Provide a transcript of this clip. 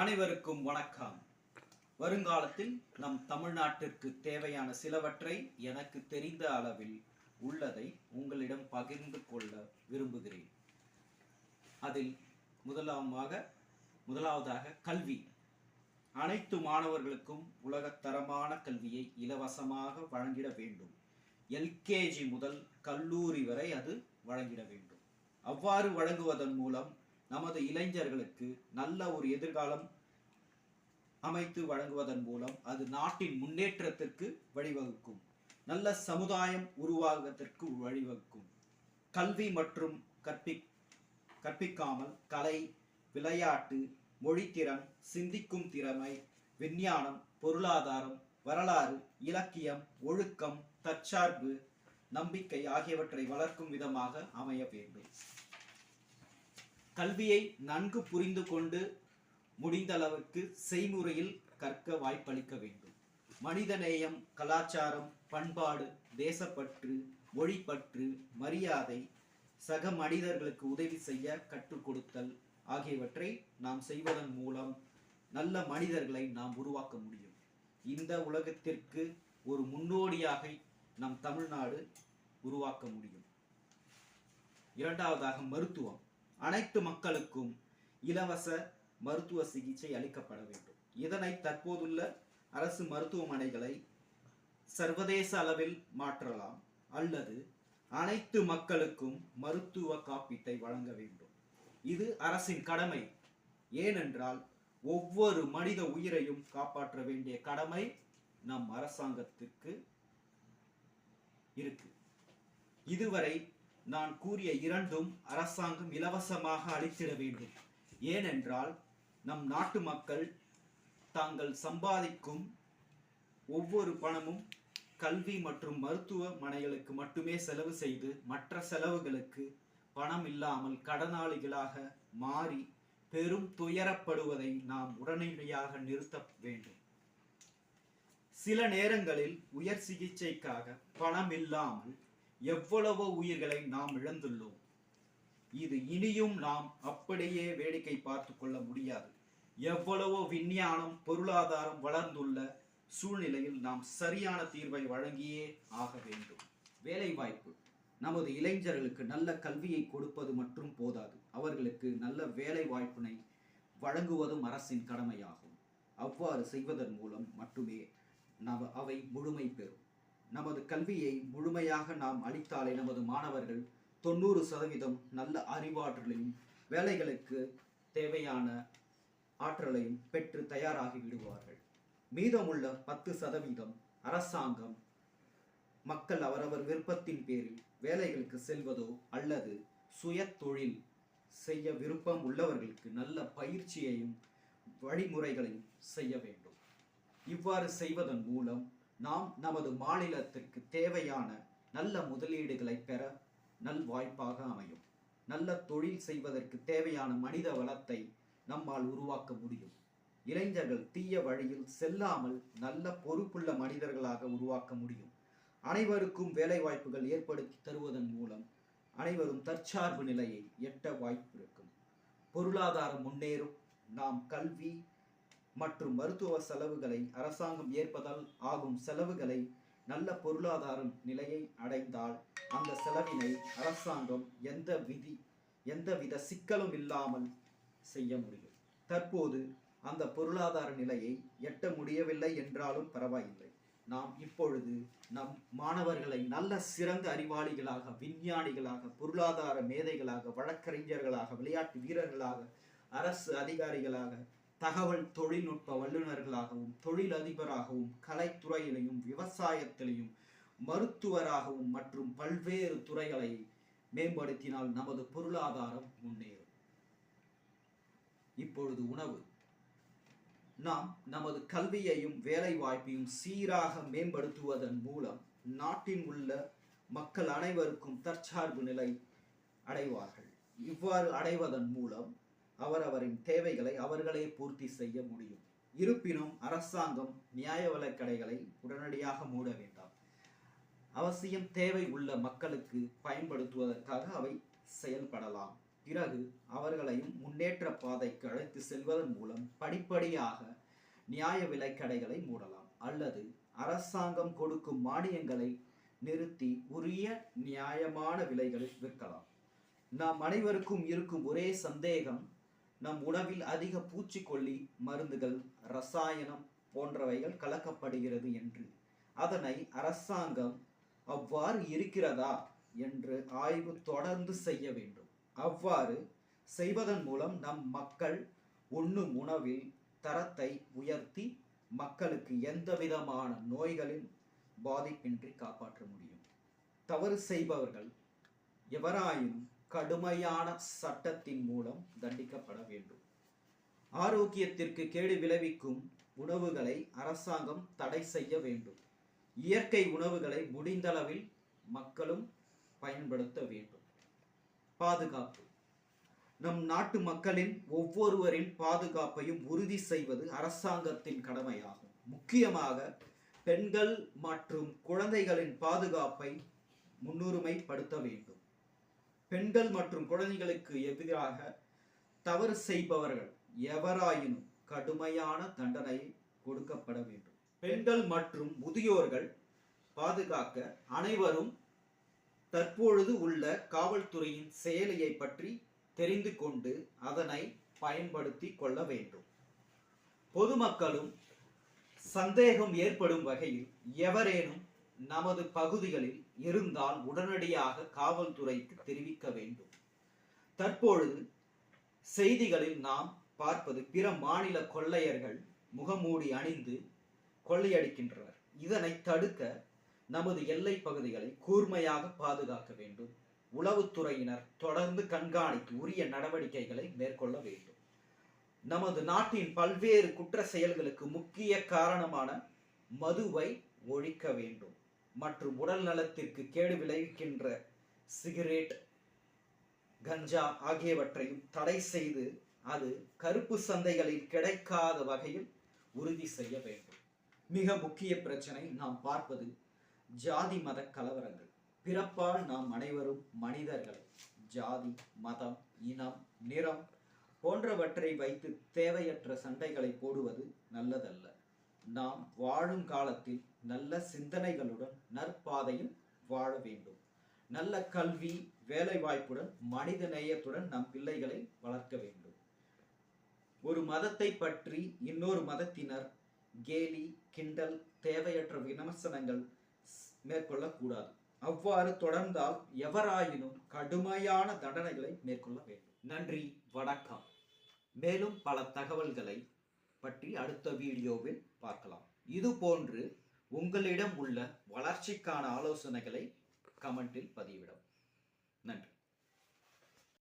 அனைவருக்கும் வணக்கம். வருங்காலத்தில் நம் தமிழ்நாட்டிற்கு தேவையான சிலவற்றை எனக்கு தெரிந்த அளவில் உள்ளதை உங்களிடம் பகிர்ந்து கொள்ள விரும்புகிறேன். அதில் முதலாமாக முதலாவதாக கல்வி. அனைத்து மாணவர்களுக்கும் உலகத்தரமான கல்வியை இலவசமாக வழங்கிட வேண்டும். எல்கேஜி முதல் கல்லூரி வரை அது வழங்கிட வேண்டும். அவ்வாறு வழங்குவதன் மூலம் நமது இளைஞர்களுக்கு நல்ல ஒரு எதிர்காலம் அமைத்து வழங்குவதன் மூலம் அது நாட்டின் முன்னேற்றத்திற்கு வழிவகுக்கும். நல்ல சமுதாயம் உருவாகுவதற்கு வழிவகுக்கும். கல்வி மற்றும் கற்பி கற்பிக்காமல் கலை விளையாட்டு மொழித்திறன் சிந்திக்கும் திறமை விஞ்ஞானம் பொருளாதாரம் வரலாறு இலக்கியம் ஒழுக்கம் தற்சார்பு நம்பிக்கை ஆகியவற்றை வளர்க்கும் விதமாக அமைய வேண்டும். கல்வியை நன்கு புரிந்து கொண்டு முடிந்த அளவுக்கு செய்முறையில் கற்க வாய்ப்பளிக்க வேண்டும். மனிதநேயம் கலாச்சாரம் பண்பாடு தேசப்பற்று மொழிப்பற்று மரியாதை சக மனிதர்களுக்கு உதவி செய்ய கற்றுக் கொடுத்தல் ஆகியவற்றை நாம் செய்வதன் மூலம் நல்ல மனிதர்களை நாம் உருவாக்க முடியும். இந்த உலகத்திற்கு ஒரு முன்னோடியாக நம் தமிழ்நாடு உருவாக்க முடியும். இரண்டாவதாக மருத்துவம். அனைத்து மக்களுக்கும் இலவச மருத்துவ சிகிச்சை அளிக்கப்பட வேண்டும். இதனை தற்போதுள்ள அரசு மருத்துவமனைகளை சர்வதேச அளவில் மாற்றலாம் அல்லது அனைத்து மக்களுக்கும் மருத்துவ காப்பீட்டை வழங்க வேண்டும். இது அரசின் கடமை. ஏனென்றால் ஒவ்வொரு மனித உயிரையும் காப்பாற்ற வேண்டிய கடமை நம் அரசாங்கத்திற்கு இருக்கு. இதுவரை நான் கூறிய இரண்டும் அரசாங்கம் இலவசமாக அளித்திட வேண்டும். ஏனென்றால் நம் நாட்டு மக்கள் தாங்கள் சம்பாதிக்கும் ஒவ்வொரு பணமும் கல்வி மற்றும் மருத்துவமனைகளுக்கு மட்டுமே செலவு செய்து மற்ற செலவுகளுக்கு பணம் இல்லாமல் கடனாளிகளாக மாறி பெரும் துயரப்படுவதை நாம் உடனடியாக நிறுத்த வேண்டும். சில நேரங்களில் உயர் சிகிச்சைக்காக பணம் இல்லாமல் எவ்வளவோ உயிர்களை நாம் இழந்துள்ளோம். இது இனியும் நாம் அப்படியே வேடிக்கை பார்த்து கொள்ள முடியாது. எவ்வளவோ விஞ்ஞானம் பொருளாதாரம் வளர்ந்துள்ள சூழ்நிலையில் நாம் சரியான தீர்வை வழங்கியே ஆக வேண்டும். வேலைவாய்ப்பு. நமது இளைஞர்களுக்கு நல்ல கல்வியை கொடுப்பது மட்டும் போதாது. அவர்களுக்கு நல்ல வேலை வாய்ப்பினை வழங்குவதும் அரசின் கடமையாகும். அவ்வாறு செய்வதன் மூலம் மட்டுமே நவ அவை முழுமை பெறும். நமது கல்வியை முழுமையாக நாம் அளித்தாலே நமது மாணவர்கள் தொண்ணூறு சதவீதம் நல்ல அறிவாற்றலையும் வேலைகளுக்கு தேவையான ஆற்றலையும் பெற்று தயாராகி விடுவார்கள். மீதமுள்ள பத்து சதவீதம் அரசாங்கம் மக்கள் அவரவர் விருப்பத்தின் பேரில் வேலைகளுக்கு செல்வதோ அல்லது சுய தொழில் செய்ய விருப்பம் உள்ளவர்களுக்கு நல்ல பயிற்சியையும் வழிமுறைகளையும் செய்ய வேண்டும். இவ்வாறு செய்வதன் மூலம் நாம் நமது மாநிலத்திற்கு தேவையான நல்ல முதலீடுகளை பெற நல் வாய்ப்பாக அமையும். நல்ல தொழில் செய்வதற்கு தேவையான மனித வளத்தை நம்மால் உருவாக்க முடியும். இளைஞர்கள் தீய வழியில் செல்லாமல் நல்ல பொறுப்புள்ள மனிதர்களாக உருவாக்க முடியும். அனைவருக்கும் வேலை வாய்ப்புகள் ஏற்படுத்தி தருவதன் மூலம் அனைவரும் தற்சார்பு நிலையை எட்ட வாய்ப்பு இருக்கும். பொருளாதாரம் முன்னேறும். நாம் கல்வி மற்றும் மருத்துவ செலவுகளை அரசாங்கம் ஏற்பதால் ஆகும் செலவுகளை நல்ல பொருளாதார நிலையை அடைந்தால் அந்த செலவினை அரசாங்கம் எந்த விதி எந்தவித சிக்கலும் இல்லாமல் செய்ய முடியும். தற்போது அந்த பொருளாதார நிலையை எட்ட முடியவில்லை என்றாலும் பரவாயில்லை. நாம் இப்பொழுது நம் மாணவர்களை நல்ல சிறந்த அறிவாளிகளாக விஞ்ஞானிகளாக பொருளாதார மேதைகளாக வழக்கறிஞர்களாக விளையாட்டு வீரர்களாக அரசு அதிகாரிகளாக தகவல் தொழில்நுட்ப வல்லுநர்களாகவும் தொழிலதிபராகவும் கலைத்துறையிலையும் விவசாயத்திலையும் மருத்துவராகவும் மற்றும் பல்வேறு துறைகளை மேம்படுத்தினால் நமது பொருளாதாரம் முன்னேறும். இப்பொழுது உணவு. நாம் நமது கல்வியையும் வேலை வாய்ப்பையும் சீராக மேம்படுத்துவதன் மூலம் நாட்டின் உள்ள மக்கள் அனைவருக்கும் தற்சார்பு நிலை அடைவார்கள். இவ்வாறு அடைவதன் மூலம் அவரவரின் தேவைகளை அவர்களே பூர்த்தி செய்ய முடியும். இருப்பினும் அரசாங்கம் நியாய விலைக் கடைகளை உடனடியாக மூட வேண்டாம். அவசியம் தேவை உள்ள மக்களுக்கு பயன்படுத்துவதற்காக அவை செயல்படலாம். பிறகு அவர்களையும் முன்னேற்ற பாதைக்கு அழைத்து செல்வதன் மூலம் படிப்படியாக நியாய விலைக் கடைகளை மூடலாம். அல்லது அரசாங்கம் கொடுக்கும் மானியங்களை நிறுத்தி உரிய நியாயமான விலைகளில் விற்கலாம். நாம் அனைவருக்கும் இருக்கும் ஒரே சந்தேகம் நம் உணவில் அதிக பூச்சிக்கொல்லி மருந்துகள் ரசாயனம் போன்றவைகள் கலக்கப்படுகிறது என்று. அதனை அரசாங்கம் அவ்வாறு இருக்கிறதா என்று ஆய்வு தொடர்ந்து செய்ய வேண்டும். அவ்வாறு செய்வதன் மூலம் நம் மக்கள் உண்ணும் உணவில் தரத்தை உயர்த்தி மக்களுக்கு எந்த விதமான நோய்களின் பாதிப்பின்றி காப்பாற்ற முடியும். தவறு செய்பவர்கள் எவராயினும் கடுமையான சட்டத்தின் மூலம் தண்டிக்கப்பட வேண்டும். ஆரோக்கியத்திற்கு கேடு விளைவிக்கும் உணவுகளை அரசாங்கம் தடை செய்ய வேண்டும். இயற்கை உணவுகளை முடிந்தளவில் மக்களும் பயன்படுத்த வேண்டும். பாதுகாப்பு. நம் நாட்டு மக்களின் ஒவ்வொருவரின் பாதுகாப்பையும் உறுதி செய்வது அரசாங்கத்தின் கடமையாகும். முக்கியமாக பெண்கள் மற்றும் குழந்தைகளின் பாதுகாப்பை முன்னுரிமைப்படுத்த வேண்டும். பெண்கள் மற்றும் குழந்தைகளுக்கு எதிராக தவறு செய்பவர்கள் எவராயினும் கடுமையான தண்டனை கொடுக்கப்பட வேண்டும். பெண்கள் மற்றும் முதியோர்கள் பாதுகாக்க அனைவரும் தற்பொழுது உள்ள காவல்துறையின் செயலியை பற்றி தெரிந்து கொண்டு அதனை பயன்படுத்தி கொள்ள வேண்டும். பொதுமக்களும் சந்தேகம் ஏற்படும் வகையில் எவரேனும் நமது பகுதிகளில் இருந்தால் உடனடியாக காவல்துறைக்கு தெரிவிக்க வேண்டும். தற்பொழுது செய்திகளில் நாம் பார்ப்பது பிற மாநில கொள்ளையர்கள் முகமூடி அணிந்து கொள்ளையடிக்கின்றனர். இதனை தடுக்க நமது எல்லை பகுதிகளை கூர்மையாக பாதுகாக்க வேண்டும். உளவுத்துறையினர் தொடர்ந்து கண்காணித்து உரிய நடவடிக்கைகளை மேற்கொள்ள வேண்டும். நமது நாட்டின் பல்வேறு குற்ற செயல்களுக்கு முக்கிய காரணமான மதுவை ஒழிக்க வேண்டும். மற்றும் உடல் நலத்திற்கு கேடு விளைவிக்கின்ற சிகரெட் கஞ்சா ஆகியவற்றையும் தடை செய்து அது கருப்பு சந்தைகளில் கிடைக்காத வகையில் உறுதி செய்ய வேண்டும். மிக முக்கிய பிரச்சனை நாம் பார்ப்பது ஜாதி மத கலவரங்கள். பிறப்பால் நாம் அனைவரும் மனிதர்கள். ஜாதி மதம் இனம் நிறம் போன்றவற்றை வைத்து தேவையற்ற சண்டைகளை போடுவது நல்லதல்ல. நாம் வாழும் காலத்தில் நல்ல சிந்தனைகளுடன் நற்பாதையில் வாழ வேண்டும். நல்ல கல்வி வேலைவாய்ப்புடன் மனித நேயத்துடன் நம் பிள்ளைகளை வளர்க்க வேண்டும். ஒரு மதத்தை பற்றி இன்னொரு மதத்தினர் கேலி கிண்டல் தேவையற்ற விமர்சனங்கள் மேற்கொள்ளக்கூடாது. அவ்வாறு தொடர்ந்தால் எவராயினும் கடுமையான தண்டனைகளை மேற்கொள்ள வேண்டும். நன்றி வணக்கம். மேலும் பல தகவல்களை பற்றி அடுத்த வீடியோவில் பார்க்கலாம். இது போன்று உங்களிடம் உள்ள வளர்ச்சிக்கான ஆலோசனைகளை கமெண்டில் பதிவிடும் நன்றி.